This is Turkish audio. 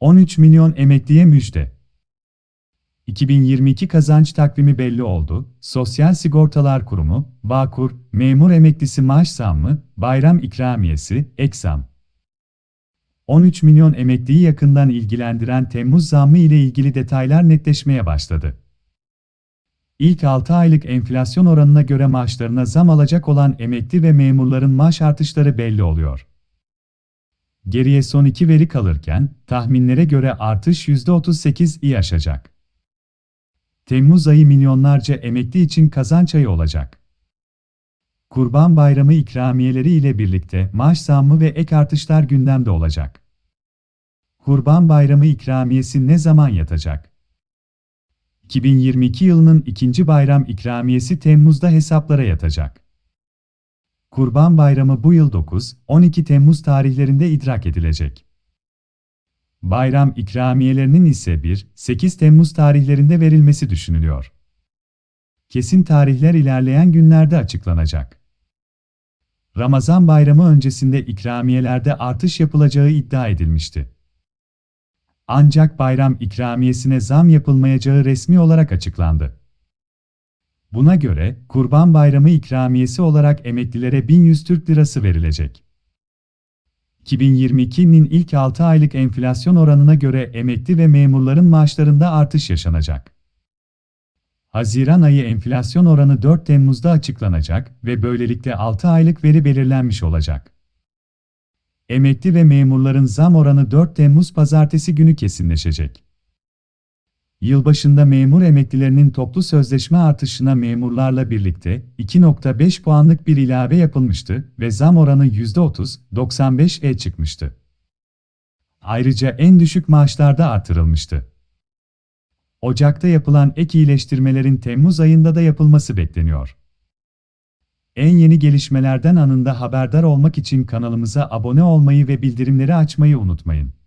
13 milyon emekliye müjde. 2022 kazanç takvimi belli oldu. Sosyal Sigortalar Kurumu, Bağkur, memur emeklisi maaş zammı, bayram ikramiyesi, ek zam. 13 milyon emekliyi yakından ilgilendiren Temmuz zammı ile ilgili detaylar netleşmeye başladı. İlk 6 aylık enflasyon oranına göre maaşlarına zam alacak olan emekli ve memurların maaş artışları belli oluyor. Geriye son iki veri kalırken, tahminlere göre artış %38'i aşacak. Temmuz ayı milyonlarca emekli için kazanç ayı olacak. Kurban Bayramı ikramiyeleri ile birlikte maaş zammı ve ek artışlar gündemde olacak. Kurban Bayramı ikramiyesi ne zaman yatacak? 2022 yılının ikinci bayram ikramiyesi Temmuz'da hesaplara yatacak. Kurban Bayramı bu yıl 9-12 Temmuz tarihlerinde idrak edilecek. Bayram ikramiyelerinin ise 1-8 Temmuz tarihlerinde verilmesi düşünülüyor. Kesin tarihler ilerleyen günlerde açıklanacak. Ramazan bayramı öncesinde ikramiyelerde artış yapılacağı iddia edilmişti. Ancak bayram ikramiyesine zam yapılmayacağı resmi olarak açıklandı. Buna göre, Kurban Bayramı ikramiyesi olarak emeklilere 1100 Türk Lirası verilecek. 2022'nin ilk 6 aylık enflasyon oranına göre emekli ve memurların maaşlarında artış yaşanacak. Haziran ayı enflasyon oranı 4 Temmuz'da açıklanacak ve böylelikle 6 aylık veri belirlenmiş olacak. Emekli ve memurların zam oranı 4 Temmuz pazartesi günü kesinleşecek. Yılbaşında memur emeklilerinin toplu sözleşme artışına memurlarla birlikte 2.5 puanlık bir ilave yapılmıştı ve zam oranı %30-95'e çıkmıştı. Ayrıca en düşük maaşlarda artırılmıştı. Ocak'ta yapılan ek iyileştirmelerin Temmuz ayında da yapılması bekleniyor. En yeni gelişmelerden anında haberdar olmak için kanalımıza abone olmayı ve bildirimleri açmayı unutmayın.